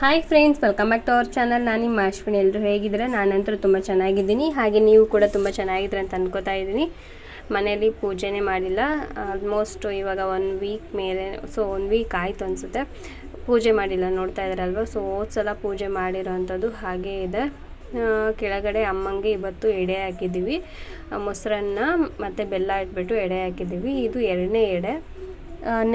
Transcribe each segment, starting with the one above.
Hi friends welcome back to our channel ನಾನು ನಿಮ್ಮ ಅಶ್ವಿನಿ. ಎಲ್ಲರೂ ಹೇಗಿದ್ದೀರಾ? ನಾನಂತರೂ ತುಂಬ ಚೆನ್ನಾಗಿದ್ದೀನಿ. ಹಾಗೆ ನೀವು ಕೂಡ ತುಂಬ ಚೆನ್ನಾಗಿದ್ದೀರ ಅಂತ ಅಂದ್ಕೋತಾ ಇದ್ದೀನಿ. ಮನೆಯಲ್ಲಿ ಪೂಜೆನೇ ಮಾಡಿಲ್ಲ. ಆಲ್ಮೋಸ್ಟ್ ಇವಾಗ ಒನ್ ವೀಕ್ ಮೇಲೆ ಸೊ ಒನ್ ವೀಕ್ ಆಯಿತು ಅನಿಸುತ್ತೆ. ಪೂಜೆ ಮಾಡಿಲ್ಲ, ನೋಡ್ತಾ ಇದ್ದಾರಲ್ವ ಸೊ ಹೋದ ಸಲ ಪೂಜೆ ಮಾಡಿರೋವಂಥದ್ದು ಹಾಗೇ ಇದೆ. ಕೆಳಗಡೆ ಅಮ್ಮಂಗೆ ಇವತ್ತು ಎಡೆ ಹಾಕಿದ್ದೀವಿ. ಮೊಸರನ್ನ ಮತ್ತು ಬೆಲ್ಲ ಇಟ್ಬಿಟ್ಟು ಎಡೆ ಹಾಕಿದ್ದೀವಿ. ಇದು ಎರಡನೇ ಎಡೆ.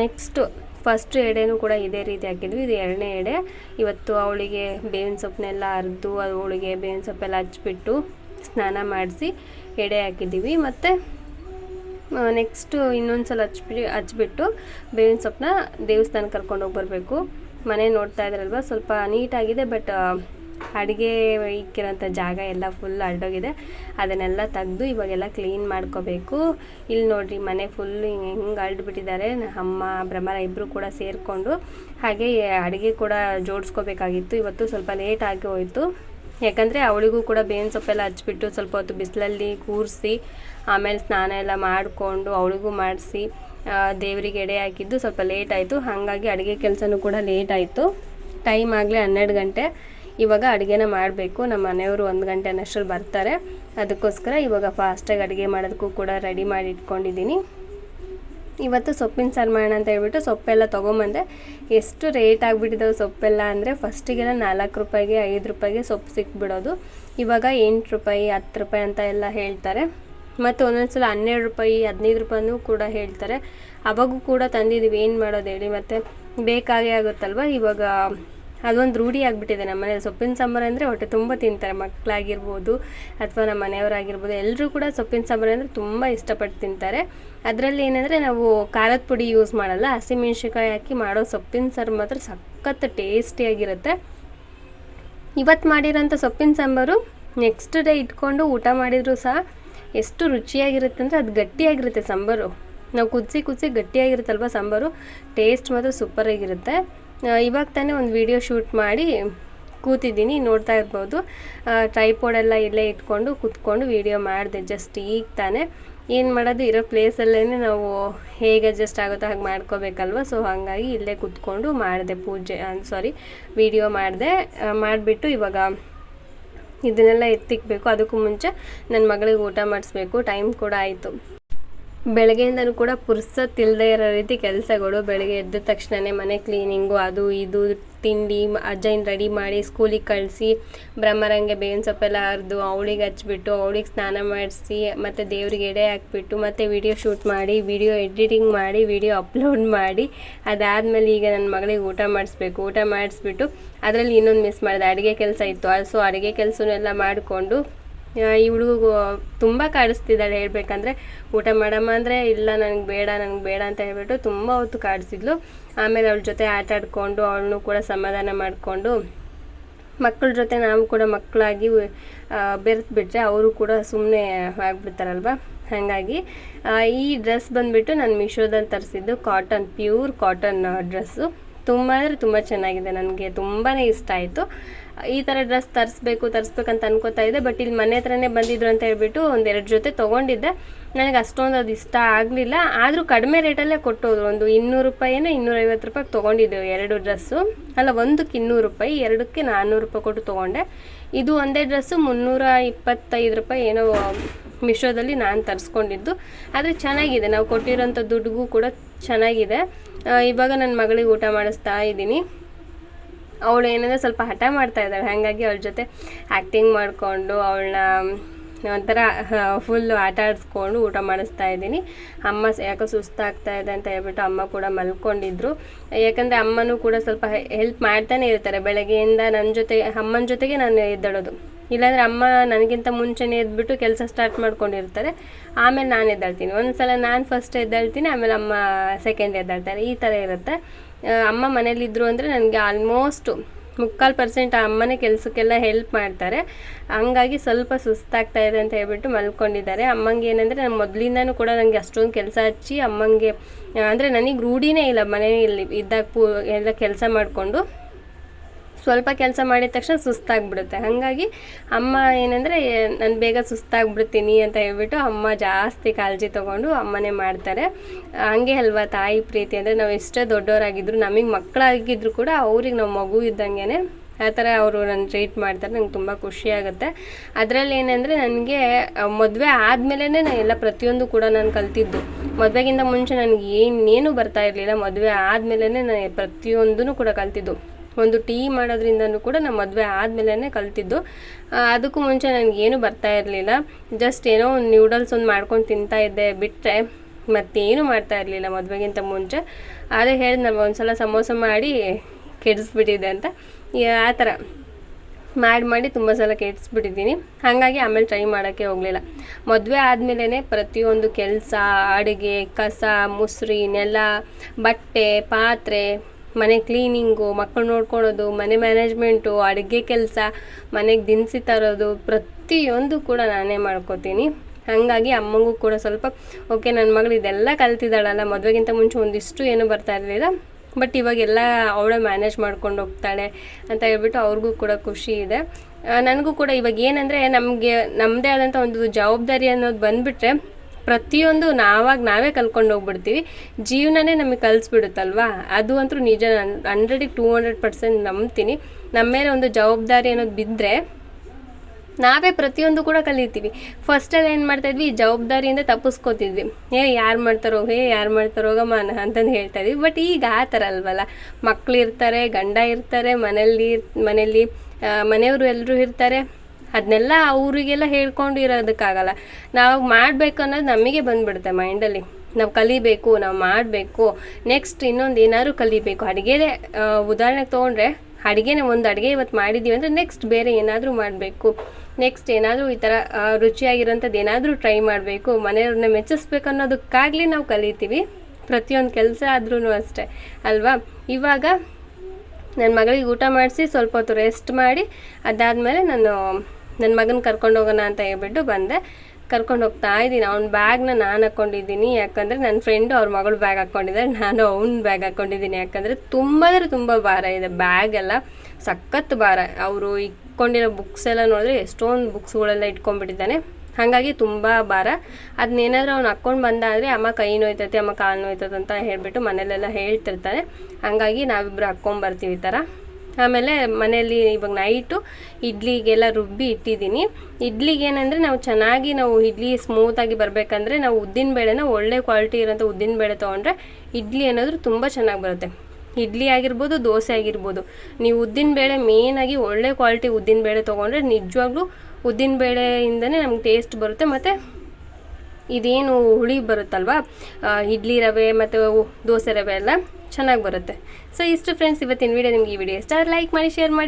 ನೆಕ್ಸ್ಟ್ ಫಸ್ಟ್ ಎಡೆನೂ ಕೂಡ ಇದೇ ರೀತಿ ಹಾಕಿದ್ವಿ. ಇದು ಎರಡನೇ ಎಡೆ. ಇವತ್ತು ಅವಳಿಗೆ ಬೇವಿನ ಸೊಪ್ಪನ್ನೆಲ್ಲ ಅರೆದು ಅವಳಿಗೆ ಬೇವಿನ ಸೊಪ್ಪೆಲ್ಲ ಹಚ್ಬಿಟ್ಟು ಸ್ನಾನ ಮಾಡಿಸಿ ಎಡೆ ಹಾಕಿದ್ದೀವಿ. ಮತ್ತು ನೆಕ್ಸ್ಟು ಇನ್ನೊಂದು ಸಲ ಹಚ್ಬಿ ಹಚ್ಬಿಟ್ಟು ಬೇವಿನ ಸೊಪ್ಪನ್ನ ದೇವಸ್ಥಾನಕ್ಕೆ ಕರ್ಕೊಂಡು ಹೋಗಿ ಬರಬೇಕು. ಮನೆ ನೋಡ್ತಾ ಇದ್ರಲ್ವ? ಸ್ವಲ್ಪ ನೀಟಾಗಿದೆ ಬಟ್ ಅಡುಗೆ ಇಕ್ಕಿರೋಂಥ ಜಾಗ ಎಲ್ಲ ಫುಲ್ ಅಡ್ಡೋಗಿದೆ. ಅದನ್ನೆಲ್ಲ ತೆಗ್ದು ಇವಾಗೆಲ್ಲ ಕ್ಲೀನ್ ಮಾಡ್ಕೋಬೇಕು. ಇಲ್ಲಿ ನೋಡಿರಿ ಮನೆ ಫುಲ್ ಹೆಂಗೆ ಅಳ್ಬಿಟ್ಟಿದ್ದಾರೆ ಅಮ್ಮ ಬ್ರಹ್ಮರ ಇಬ್ಬರು ಕೂಡ ಸೇರಿಕೊಂಡು. ಹಾಗೆ ಅಡುಗೆ ಕೂಡ ಜೋಡಿಸ್ಕೋಬೇಕಾಗಿತ್ತು. ಇವತ್ತು ಸ್ವಲ್ಪ ಲೇಟ್ ಆಗಿ ಹೋಯಿತು. ಯಾಕಂದರೆ ಅವಳಿಗೂ ಕೂಡ ಬೇವಿನ ಸೊಪ್ಪೆಲ್ಲ ಹಚ್ಬಿಟ್ಟು ಸ್ವಲ್ಪ ಹೊತ್ತು ಬಿಸಿಲಲ್ಲಿ ಕೂರಿಸಿ, ಆಮೇಲೆ ಸ್ನಾನ ಎಲ್ಲ ಮಾಡಿಕೊಂಡು ಅವಳಿಗೂ ಮಾಡಿಸಿ ದೇವರಿಗೆ ಎಡೆ ಹಾಕಿದ್ದು ಸ್ವಲ್ಪ ಲೇಟ್ ಆಯಿತು. ಹಾಗಾಗಿ ಅಡುಗೆ ಕೆಲಸನೂ ಕೂಡ ಲೇಟ್ ಆಯಿತು. ಟೈಮ್ ಆಗಲೇ ಹನ್ನೆರಡು ಗಂಟೆ. ಇವಾಗ ಅಡುಗೆನ ಮಾಡಬೇಕು. ನಮ್ಮ ಮನೆಯವರು ಒಂದು ಗಂಟೆ ಅನ್ನಷ್ಟರಲ್ಲಿ ಬರ್ತಾರೆ. ಅದಕ್ಕೋಸ್ಕರ ಇವಾಗ ಫಾಸ್ಟಾಗಿ ಅಡುಗೆ ಮಾಡೋದಕ್ಕೂ ಕೂಡ ರೆಡಿ ಮಾಡಿ ಇಟ್ಕೊಂಡಿದ್ದೀನಿ. ಇವತ್ತು ಸೊಪ್ಪಿನ ಸಾರು ಮಾಡೋಣ ಅಂತ ಹೇಳ್ಬಿಟ್ಟು ಸೊಪ್ಪೆಲ್ಲ ತೊಗೊಂಬಂದೆ. ಎಷ್ಟು ರೇಟ್ ಆಗಿಬಿಟ್ಟಿದ್ದಾವೆ ಸೊಪ್ಪೆಲ್ಲ ಅಂದರೆ ಫಸ್ಟಿಗೆಲ್ಲ ನಾಲ್ಕು ರೂಪಾಯಿಗೆ, ಐದು ರೂಪಾಯಿಗೆ ಸೊಪ್ಪು ಸಿಕ್ಬಿಡೋದು. ಇವಾಗ ಎಂಟು ರೂಪಾಯಿ, ಹತ್ತು ರೂಪಾಯಿ ಅಂತ ಎಲ್ಲ ಹೇಳ್ತಾರೆ. ಮತ್ತು ಒಂದೊಂದು ಸಲ ಹನ್ನೆರಡು ರೂಪಾಯಿ, ಹದಿನೈದು ರೂಪಾಯಿನೂ ಕೂಡ ಹೇಳ್ತಾರೆ. ಅವಾಗೂ ಕೂಡ ತಂದಿದ್ದೀವಿ. ಏನು ಮಾಡೋದು ಹೇಳಿ? ಮತ್ತು ಬೇಕಾಗೇ ಆಗುತ್ತಲ್ವ? ಇವಾಗ ಅದೊಂದು ರೂಢಿ ಆಗಿಬಿಟ್ಟಿದೆ ನಮ್ಮ ಮನೇಲಿ ಸೊಪ್ಪಿನ ಸಾಂಬಾರು ಅಂದರೆ ಹೊಟ್ಟೆ ತುಂಬ ತಿಂತಾರೆ. ಮಕ್ಕಳಾಗಿರ್ಬೋದು ಅಥವಾ ನಮ್ಮ ಮನೆಯವರಾಗಿರ್ಬೋದು ಎಲ್ಲರೂ ಕೂಡ ಸೊಪ್ಪಿನ ಸಾಂಬಾರು ಅಂದರೆ ತುಂಬ ಇಷ್ಟಪಟ್ಟು ತಿಂತಾರೆ. ಅದರಲ್ಲಿ ಏನಂದರೆ ನಾವು ಖಾರದ ಪುಡಿ ಯೂಸ್ ಮಾಡಲ್ಲ, ಹಸಿಮೆಣಸಿನ್ಕಾಯಿ ಹಾಕಿ ಮಾಡೋ ಸೊಪ್ಪಿನ ಸಾರು ಮಾತ್ರ ಸಖತ್ ಟೇಸ್ಟಿಯಾಗಿರುತ್ತೆ ಇವತ್ತು ಮಾಡಿರೋಂಥ ಸೊಪ್ಪಿನ ಸಾಂಬಾರು ನೆಕ್ಸ್ಟ್ ಡೇ ಇಟ್ಕೊಂಡು ಊಟ ಮಾಡಿದರೂ ಸಹ ಎಷ್ಟು ರುಚಿಯಾಗಿರುತ್ತೆ ಅಂದರೆ ಅದು ಗಟ್ಟಿಯಾಗಿರುತ್ತೆ ಸಾಂಬಾರು. ನಾವು ಕುದಿಸಿ ಕುದಿಸಿ ಗಟ್ಟಿಯಾಗಿರುತ್ತಲ್ವ ಸಾಂಬಾರು? ಟೇಸ್ಟ್ ಮಾತ್ರ ಸೂಪರಾಗಿರುತ್ತೆ ಇವಾಗ ತಾನೇ ಒಂದು ವಿಡಿಯೋ ಶೂಟ್ ಮಾಡಿ ಕೂತಿದ್ದೀನಿ, ನೋಡ್ತಾ ಇರ್ಬೋದು. ಟ್ರೈಪೋಡೆಲ್ಲ ಇಲ್ಲೇ ಇಟ್ಕೊಂಡು ಕೂತ್ಕೊಂಡು ವಿಡಿಯೋ ಮಾಡಿದೆ ಜಸ್ಟ್ ಈಗ ತಾನೇ. ಏನು ಮಾಡೋದು, ಇರೋ ಪ್ಲೇಸಲ್ಲೇ ನಾವು ಹೇಗೆ ಅಡ್ಜಸ್ಟ್ ಆಗುತ್ತೋ ಹಾಗೆ ಮಾಡ್ಕೋಬೇಕಲ್ವ? ಸೊ ಹಾಗಾಗಿ ಇಲ್ಲೇ ಕೂತ್ಕೊಂಡು ಮಾಡಿದೆ ಪೂಜೆ ಸಾರಿ ವಿಡಿಯೋ ಮಾಡಿದೆ. ಮಾಡಿಬಿಟ್ಟು ಇವಾಗ ಇದನ್ನೆಲ್ಲ ಎತ್ತಿಕ್ಬೇಕು. ಅದಕ್ಕೂ ಮುಂಚೆ ನನ್ನ ಮಗಳಿಗೆ ಊಟ ಮಾಡಿಸ್ಬೇಕು. ಟೈಮ್ ಕೂಡ ಆಯಿತು. ಬೆಳಗ್ಗೆಯಿಂದನೂ ಕೂಡ ಪುರ್ಸತ್ ಇಲ್ಲದೆ ಇರೋ ರೀತಿ ಕೆಲಸಗಳು. ಬೆಳಗ್ಗೆ ಎದ್ದ ತಕ್ಷಣವೇ ಮನೆ ಕ್ಲೀನಿಂಗು, ಅದು ಇದು, ತಿಂಡಿ ಅಜ್ಜಯ್ಯನ ರೆಡಿ ಮಾಡಿ ಸ್ಕೂಲಿಗೆ ಕಳಿಸಿ, ಬ್ರಹ್ಮರಂಗೆ ಬೇವಿನ ಸೊಪ್ಪೆಲ್ಲ ಹರಿದು ಅವಳಿಗೆ ಹಚ್ಚಿಬಿಟ್ಟು ಅವಳಿಗೆ ಸ್ನಾನ ಮಾಡಿಸಿ, ಮತ್ತು ದೇವ್ರಿಗೆ ಎಡೆ ಹಾಕ್ಬಿಟ್ಟು, ಮತ್ತು ವಿಡಿಯೋ ಶೂಟ್ ಮಾಡಿ, ವಿಡಿಯೋ ಎಡಿಟಿಂಗ್ ಮಾಡಿ, ವಿಡಿಯೋ ಅಪ್ಲೋಡ್ ಮಾಡಿ, ಅದಾದಮೇಲೆ ಈಗ ನನ್ನ ಮಗಳಿಗೆ ಊಟ ಮಾಡಿಸ್ಬೇಕು. ಊಟ ಮಾಡಿಸ್ಬಿಟ್ಟು ಅದರಲ್ಲಿ ಇನ್ನೊಂದು ಮಿಸ್ ಮಾಡಿದೆ. ಅಡುಗೆ ಕೆಲಸ ಇತ್ತು. ಸೊ ಅಡುಗೆ ಕೆಲಸನೆಲ್ಲ ಮಾಡಿಕೊಂಡು ಇವಳು ತುಂಬ ಕಾಡಿಸ್ತಿದ್ದಾಳೆ ಹೇಳ್ಬೇಕಂದ್ರೆ, ಊಟ ಮಾಡಮ್ಮ ಅಂದರೆ, ಇಲ್ಲ ನನಗೆ ಬೇಡ ನನಗೆ ಬೇಡ ಅಂತ ಹೇಳ್ಬಿಟ್ಟು ತುಂಬ ಹೊತ್ತು ಕಾಡಿಸಿದ್ಲು. ಆಮೇಲೆ ಅವಳ ಜೊತೆ ಆಟ ಆಡಿಕೊಂಡು, ಅವಳನ್ನು ಕೂಡ ಸಮಾಧಾನ ಮಾಡಿಕೊಂಡು, ಮಕ್ಕಳ ಜೊತೆ ನಾವು ಕೂಡ ಮಕ್ಕಳಾಗಿ ಬೆರೆತ್ಬಿಟ್ರೆ ಅವರು ಕೂಡ ಸುಮ್ಮನೆ ಆಗ್ಬಿಡ್ತಾರಲ್ವ? ಹಾಗಾಗಿ ಈ ಡ್ರೆಸ್ ಬಂದುಬಿಟ್ಟು ನಾನು ಮೀಶೋದಲ್ಲಿ ತರಿಸಿದ್ದು ಕಾಟನ್ ಪ್ಯೂರ್ ಕಾಟನ್ ಡ್ರೆಸ್ಸು ತುಂಬ ಅಂದರೆ ತುಂಬ ಚೆನ್ನಾಗಿದೆ, ನನಗೆ ತುಂಬಾ ಇಷ್ಟ ಆಯಿತು. ಈ ಥರ ಡ್ರೆಸ್ ತರಿಸ್ಬೇಕು, ತರಿಸ್ಬೇಕಂತ ಅನ್ಕೋತಾ ಇದ್ದೆ, ಬಟ್ ಇಲ್ಲಿ ಮನೆ ಹತ್ರನೇ ಬಂದಿದ್ರು ಅಂತ ಹೇಳ್ಬಿಟ್ಟು ಒಂದೆರಡು ಜೊತೆ ತೊಗೊಂಡಿದ್ದೆ. ನನಗೆ ಅಷ್ಟೊಂದು ಅದು ಇಷ್ಟ ಆಗಲಿಲ್ಲ, ಆದರೂ ಕಡಿಮೆ ರೇಟಲ್ಲೇ ಕೊಟ್ಟೋದ್ರು. ಒಂದು ಇನ್ನೂರು ರೂಪಾಯಿನ ಇನ್ನೂರೈವತ್ತು ರೂಪಾಯಿಗೆ ತೊಗೊಂಡಿದ್ದೆವು ಎರಡು ಡ್ರೆಸ್ಸು. ಅಲ್ಲ, ಒಂದಕ್ಕೆ ಇನ್ನೂರು ರೂಪಾಯಿ, ಎರಡಕ್ಕೆ ನಾನ್ನೂರು ರೂಪಾಯಿ ಕೊಟ್ಟು ತೊಗೊಂಡೆ. ಇದು ಒಂದೇ ಡ್ರೆಸ್ಸು, ಮುನ್ನೂರ ಇಪ್ಪತ್ತೈದು ರೂಪಾಯಿ ಏನೋ, ಮಿಶೋದಲ್ಲಿ ನಾನು ತರಿಸ್ಕೊಂಡಿದ್ದು. ಆದರೆ ಚೆನ್ನಾಗಿದೆ, ನಾವು ಕೊಟ್ಟಿರೋಂಥ ದುಡ್ಡಿಗೂ ಕೂಡ ಚೆನ್ನಾಗಿದೆ. ಇವಾಗ ನನ್ನ ಮಗಳಿಗೆ ಊಟ ಮಾಡಿಸ್ತಾ ಇದ್ದೀನಿ. ಅವಳು ಏನಂದರೆ ಸ್ವಲ್ಪ ಹಠ ಮಾಡ್ತಾ ಇದ್ದಾಳೆ. ಹಾಗಾಗಿ ಅವಳ ಜೊತೆ ಆ್ಯಕ್ಟಿಂಗ್ ಮಾಡಿಕೊಂಡು ಅವಳನ್ನ ಒಂಥರ ಫುಲ್ಲು ಆಟ ಆಡಿಸ್ಕೊಂಡು ಊಟ ಮಾಡಿಸ್ತಾ ಇದ್ದೀನಿ. ಅಮ್ಮ ಯಾಕೋ ಸುಸ್ತಾಗ್ತಾ ಇದೆ ಅಂತ ಹೇಳ್ಬಿಟ್ಟು ಅಮ್ಮ ಕೂಡ ಮಲ್ಕೊಂಡಿದ್ರು. ಯಾಕಂದರೆ ಅಮ್ಮನೂ ಕೂಡ ಸ್ವಲ್ಪ ಹೆಲ್ಪ್ ಮಾಡ್ತಾನೆ ಇರ್ತಾರೆ ಬೆಳಗ್ಗೆಯಿಂದ ನನ್ನ ಜೊತೆ, ಅಮ್ಮನ ಜೊತೆಗೆ ನಾನು ಎದ್ದೇಳೋದು. ಇಲ್ಲಾಂದರೆ ಅಮ್ಮ ನನಗಿಂತ ಮುಂಚೆನೇ ಎದ್ಬಿಟ್ಟು ಕೆಲಸ ಸ್ಟಾರ್ಟ್ ಮಾಡ್ಕೊಂಡಿರ್ತಾರೆ. ಆಮೇಲೆ ನಾನು ಎದ್ದಾಳ್ತೀನಿ. ಒಂದು ಸಲ ನಾನು ಫಸ್ಟ್ ಎದ್ದಾಳ್ತೀನಿ, ಆಮೇಲೆ ಅಮ್ಮ ಸೆಕೆಂಡ್ ಎದ್ದಾಳ್ತಾರೆ. ಈ ಥರ ಇರುತ್ತೆ. ಅಮ್ಮ ಮನೇಲಿದ್ದರು ಅಂದರೆ ನನಗೆ ಆಲ್ಮೋಸ್ಟ್ ಮುಕ್ಕಾಲು ಪರ್ಸೆಂಟ್ ಆ ಅಮ್ಮನೇ ಕೆಲಸಕ್ಕೆಲ್ಲ ಹೆಲ್ಪ್ ಮಾಡ್ತಾರೆ. ಹಂಗಾಗಿ ಸ್ವಲ್ಪ ಸುಸ್ತಾಗ್ತಾ ಇದೆ ಅಂತ ಹೇಳ್ಬಿಟ್ಟು ಮಲ್ಕೊಂಡಿದ್ದಾರೆ. ಅಮ್ಮಂಗೆ ಏನಂದರೆ ನಾನು ಮೊದಲಿಂದನೂ ಕೂಡ ನನಗೆ ಅಷ್ಟೊಂದು ಕೆಲಸ ಹಚ್ಚಿ ಅಮ್ಮಂಗೆ, ಅಂದರೆ ನನಗೆ ರೂಢಿನೇ ಇಲ್ಲ ಮನೆಯಲ್ಲಿ ಇದ್ದಾಗ ಪೂ ಎಲ್ಲ ಕೆಲಸ ಮಾಡಿಕೊಂಡು. ಸ್ವಲ್ಪ ಕೆಲಸ ಮಾಡಿದ ತಕ್ಷಣ ಸುಸ್ತಾಗ್ಬಿಡುತ್ತೆ. ಹಾಗಾಗಿ ಅಮ್ಮ ಏನಂದರೆ ನಾನು ಬೇಗ ಸುಸ್ತಾಗ್ಬಿಡ್ತೀನಿ ಅಂತ ಹೇಳ್ಬಿಟ್ಟು ಅಮ್ಮ ಜಾಸ್ತಿ ಕಾಳಜಿ ತೊಗೊಂಡು ಅಮ್ಮನೇ ಮಾಡ್ತಾರೆ. ಹಂಗೆ ಅಲ್ವಾ ತಾಯಿ ಪ್ರೀತಿ ಅಂದರೆ, ನಾವು ಎಷ್ಟೇ ದೊಡ್ಡವರಾಗಿದ್ದರು ನಮಗೆ ಮಕ್ಕಳಾಗಿದ್ದರು ಕೂಡ ಅವ್ರಿಗೆ ನಾವು ಮಗು ಇದ್ದಂಗೆ ಆ ಥರ ಅವರು ನನ್ನ ಟ್ರೀಟ್ ಮಾಡ್ತಾರೆ, ನಂಗೆ ತುಂಬ ಖುಷಿ ಆಗುತ್ತೆ. ಅದರಲ್ಲಿ ಏನಂದರೆ, ನನಗೆ ಮದುವೆ ಆದಮೇಲೆ ನಾನು ಎಲ್ಲ ಪ್ರತಿಯೊಂದು ಕೂಡ ನಾನು ಕಲ್ತಿದ್ದು. ಮದುವೆಗಿಂತ ಮುಂಚೆ ನನಗೆ ಏನೇನು ಬರ್ತಾ ಇರಲಿಲ್ಲ, ಮದುವೆ ಆದಮೇಲೆ ನಾನು ಪ್ರತಿಯೊಂದೂ ಕೂಡ ಕಲ್ತಿದ್ದು. ಒಂದು ಟೀ ಮಾಡೋದ್ರಿಂದನೂ ಕೂಡ ನಮ್ಮ ಮದುವೆ ಆದಮೇಲೆ ಕಲ್ತಿದ್ದು. ಅದಕ್ಕೂ ಮುಂಚೆ ನನಗೇನು ಬರ್ತಾ ಇರಲಿಲ್ಲ. ಜಸ್ಟ್ ಏನೋ ಒಂದು ನ್ಯೂಡಲ್ಸ್ ಒಂದು ಮಾಡ್ಕೊಂಡು ತಿಂತಾ ಇದ್ದೆ. ಬಿಟ್ಟರೆ ಮತ್ತೇನು ಮಾಡ್ತಾ ಇರಲಿಲ್ಲ ಮದುವೆಗಿಂತ ಮುಂಚೆ. ಅದೇ ಹೇಳಿದ್ನಲ್ವ ಒಂದು ಸಲ ಸಮೋಸ ಮಾಡಿ ಕೆಡಿಸ್ಬಿಟ್ಟಿದೆ ಅಂತ. ಆ ಥರ ಮಾಡಿ ಮಾಡಿ ತುಂಬ ಸಲ ಕೆಡಿಸ್ಬಿಟ್ಟಿದ್ದೀನಿ. ಹಾಗಾಗಿ ಆಮೇಲೆ ಟ್ರೈ ಮಾಡೋಕ್ಕೆ ಹೋಗಲಿಲ್ಲ. ಮದುವೆ ಆದಮೇಲೆ ಪ್ರತಿಯೊಂದು ಕೆಲಸ, ಅಡುಗೆ, ಕಸ, ಮುಸ್ರಿ, ನೆಲ, ಬಟ್ಟೆ, ಪಾತ್ರೆ ಮನೆ ಕ್ಲೀನಿಂಗು ಮಕ್ಕಳು ನೋಡ್ಕೊಳೋದು, ಮನೆ ಮ್ಯಾನೇಜ್ಮೆಂಟು ಅಡುಗೆ ಕೆಲಸ, ಮನೆಗೆ ದಿನಸಿ ತರೋದು, ಪ್ರತಿಯೊಂದು ಕೂಡ ನಾನೇ ಮಾಡ್ಕೋತೀನಿ. ಹಾಗಾಗಿ ಅಮ್ಮಂಗೂ ಕೂಡ ಸ್ವಲ್ಪ, ಓಕೆ ನನ್ನ ಮಗಳು ಇದೆಲ್ಲ ಕಲ್ತಿದ್ದಾಳಲ್ಲ, ಮದುವೆಗಿಂತ ಮುಂಚೆ ಒಂದಿಷ್ಟು ಏನೂ ಬರ್ತಾ ಇರಲಿಲ್ಲ, ಬಟ್ ಇವಾಗೆಲ್ಲ ಅವಳೇ ಮ್ಯಾನೇಜ್ ಮಾಡ್ಕೊಂಡು ಹೋಗ್ತಾಳೆ ಅಂತ ಹೇಳ್ಬಿಟ್ಟು ಅವ್ರಿಗೂ ಕೂಡ ಖುಷಿ ಇದೆ. ನನಗೂ ಕೂಡ ಇವಾಗ ಏನಂದರೆ ನಮಗೆ ನಮ್ಮದೇ ಆದಂಥ ಒಂದು ಜವಾಬ್ದಾರಿ ಅನ್ನೋದು ಬಂದುಬಿಟ್ರೆ ಪ್ರತಿಯೊಂದು ನಾವಾಗ ನಾವೇ ಕಲ್ಕೊಂಡು ಹೋಗ್ಬಿಡ್ತೀವಿ. ಜೀವನನೇ ನಮಗೆ ಕಲಿಸ್ಬಿಡುತ್ತಲ್ವಾ? ಅದು ಅಂತೂ ನಿಜ. ಹಂಡ್ರೆಡಿಗೆ ಟೂ ಹಂಡ್ರೆಡ್ ಪರ್ಸೆಂಟ್ ನಂಬ್ತೀನಿ. ನಮ್ಮ ಮೇಲೆ ಒಂದು ಜವಾಬ್ದಾರಿ ಅನ್ನೋದು ಬಿದ್ದರೆ ನಾವೇ ಪ್ರತಿಯೊಂದು ಕೂಡ ಕಲಿತೀವಿ. ಫಸ್ಟಲ್ಲಿ ಏನು ಮಾಡ್ತಾಯಿದ್ವಿ ಈ ಜವಾಬ್ದಾರಿಯಿಂದ ತಪ್ಪಿಸ್ಕೋತಿದ್ವಿ. ಏ, ಯಾರು ಮಾಡ್ತಾರೋ ಹೇ ಯಾರು ಮಾಡ್ತಾರೋ ಅನ್ನ ಅಂತಂದು ಹೇಳ್ತಾ ಇದ್ವಿ. ಬಟ್ ಈಗ ಆ ಥರ ಅಲ್ವಲ್ಲ? ಮಕ್ಳು ಇರ್ತಾರೆ ಗಂಡ ಇರ್ತಾರೆ, ಮನೆಯಲ್ಲಿ ಮನೆಯಲ್ಲಿ ಮನೆಯವರು ಎಲ್ಲರೂ ಇರ್ತಾರೆ. ಅದನ್ನೆಲ್ಲ ಅವರಿಗೆಲ್ಲ ಹೇಳ್ಕೊಂಡು ಇರೋದಕ್ಕಾಗಲ್ಲ. ನಾವು ಮಾಡಬೇಕು ಅನ್ನೋದು ನಮಗೆ ಬಂದ್ಬಿಡುತ್ತೆ ಮೈಂಡಲ್ಲಿ ನಾವು ಕಲಿಬೇಕು, ನಾವು ಮಾಡಬೇಕು. ನೆಕ್ಸ್ಟ್ ಇನ್ನೊಂದು ಏನಾದ್ರು ಕಲಿಬೇಕು. ಅಡುಗೆದೇ ಉದಾಹರಣೆಗೆ ತೊಗೊಂಡ್ರೆ ಅಡುಗೆನೇ ಒಂದು ಅಡುಗೆ ಇವತ್ತು ಮಾಡಿದ್ದೀವಿ ಅಂದರೆ ನೆಕ್ಸ್ಟ್ ಬೇರೆ ಏನಾದರೂ ಮಾಡಬೇಕು. ನೆಕ್ಸ್ಟ್ ಏನಾದರೂ ಈ ಥರ ರುಚಿಯಾಗಿರೋಂಥದ್ದು ಏನಾದರೂ ಟ್ರೈ ಮಾಡಬೇಕು. ಮನೆಯವ್ರನ್ನ ಮೆಚ್ಚಿಸ್ಬೇಕು ಅನ್ನೋದಕ್ಕಾಗಲಿ ನಾವು ಕಲಿತೀವಿ. ಪ್ರತಿಯೊಂದು ಕೆಲಸ ಆದ್ರೂ ಅಷ್ಟೇ. ಅಲ್ವಾ? ಇವಾಗ ನನ್ನ ಮಗಳಿಗೆ ಊಟ ಮಾಡಿಸಿ ಸ್ವಲ್ಪ ಹೊತ್ತು ರೆಸ್ಟ್ ಮಾಡಿ, ಅದಾದಮೇಲೆ ನಾನು ನನ್ನ ಮಗನ ಕರ್ಕೊಂಡು ಹೋಗೋಣ ಅಂತ ಹೇಳ್ಬಿಟ್ಟು ಬಂದೆ. ಕರ್ಕೊಂಡು ಹೋಗ್ತಾ ಇದ್ದೀನಿ. ಅವ್ನ ಬ್ಯಾಗ್ನ ನಾನು ಹಾಕ್ಕೊಂಡಿದ್ದೀನಿ ಯಾಕಂದರೆ ನನ್ನ ಫ್ರೆಂಡು ಅವ್ರ ಮಗಳು ಬ್ಯಾಗ್ ಹಾಕ್ಕೊಂಡಿದ್ದಾರೆ ನಾನು ಅವ್ನ ಬ್ಯಾಗ್ ಹಾಕ್ಕೊಂಡಿದ್ದೀನಿ ಯಾಕಂದರೆ ತುಂಬ ಅಂದರೆ ತುಂಬ ಭಾರ ಇದೆ ಬ್ಯಾಗ್ ಎಲ್ಲ. ಸಖತ್ ಭಾರ. ಅವರು ಇಟ್ಕೊಂಡಿರೋ ಬುಕ್ಸ್ ಎಲ್ಲ ನೋಡಿದ್ರೆ ಎಷ್ಟೊಂದು ಬುಕ್ಸ್ಗಳೆಲ್ಲ ಇಟ್ಕೊಂಡ್ಬಿಟ್ಟಿದ್ದಾನೆ. ಹಾಗಾಗಿ ತುಂಬ ಭಾರ. ಅದನ್ನೇನಾದರೂ ಅವ್ನು ಹಾಕ್ಕೊಂಡು ಬಂದ ಅಂದರೆ ಅಮ್ಮ ಕೈ ನೋಯ್ತೈತೆ, ಅಮ್ಮ ಕಾಲು ನೋಯ್ತದೆ ಅಂತ ಹೇಳಿಬಿಟ್ಟು ಮನೇಲೆಲ್ಲ ಹೇಳ್ತಿರ್ತಾರೆ ಹಾಗಾಗಿ ನಾವಿಬ್ಬರು ಹಾಕ್ಕೊಂಬರ್ತೀವಿ ಈ ಥರ ಆಮೇಲೆ ಮನೆಯಲ್ಲಿ ಇವಾಗ ನೈಟು ಇಡ್ಲಿಗೆಲ್ಲ ರುಬ್ಬಿ ಇಟ್ಟಿದ್ದೀನಿ. ಇಡ್ಲಿಗೆ ಏನಂದರೆ ನಾವು ಚೆನ್ನಾಗಿ ನಾವು ಇಡ್ಲಿ ಸ್ಮೂತಾಗಿ ಬರಬೇಕಂದ್ರೆ ನಾವು ಉದ್ದಿನ ಬೇಳೆನ ಒಳ್ಳೆ ಕ್ವಾಲಿಟಿ ಇರೋಂಥ ಉದ್ದಿನ ಬೇಳೆ ತೊಗೊಂಡ್ರೆ ಇಡ್ಲಿ ಅನ್ನೋದು ತುಂಬ ಚೆನ್ನಾಗಿ ಬರುತ್ತೆ. ಇಡ್ಲಿ ಆಗಿರ್ಬೋದು, ದೋಸೆ ಆಗಿರ್ಬೋದು. ನೀವು ಉದ್ದಿನ ಬೇಳೆ ಮೇಯ್ನಾಗಿ ಒಳ್ಳೆ ಕ್ವಾಲಿಟಿ ಉದ್ದಿನ ಬೇಳೆ ತೊಗೊಂಡ್ರೆ ನಿಜವಾಗ್ಲೂ ಉದ್ದಿನ ಬೇಳೆಯಿಂದನೇ ನಮ್ಗೆ ಟೇಸ್ಟ್ ಬರುತ್ತೆ. ಮತ್ತು ಇದೇನು ಹುಳಿ ಬರುತ್ತಲ್ವಾ? ಇಡ್ಲಿ ರವೆ ಮತ್ತು ದೋಸೆ ರವೆ ಎಲ್ಲ ಚೆನ್ನಾಗಿ ಬರುತ್ತೆ. ಸೊ ಇಷ್ಟು ಫ್ರೆಂಡ್ಸ್ ಇವತ್ತಿನ ವಿಡಿಯೋ ನಿಮಗೆ ಈ ವಿಡಿಯೋ ಇಷ್ಟ ಲೈಕ್ ಮಾಡಿ ಶೇರ್ ಮಾಡಿ.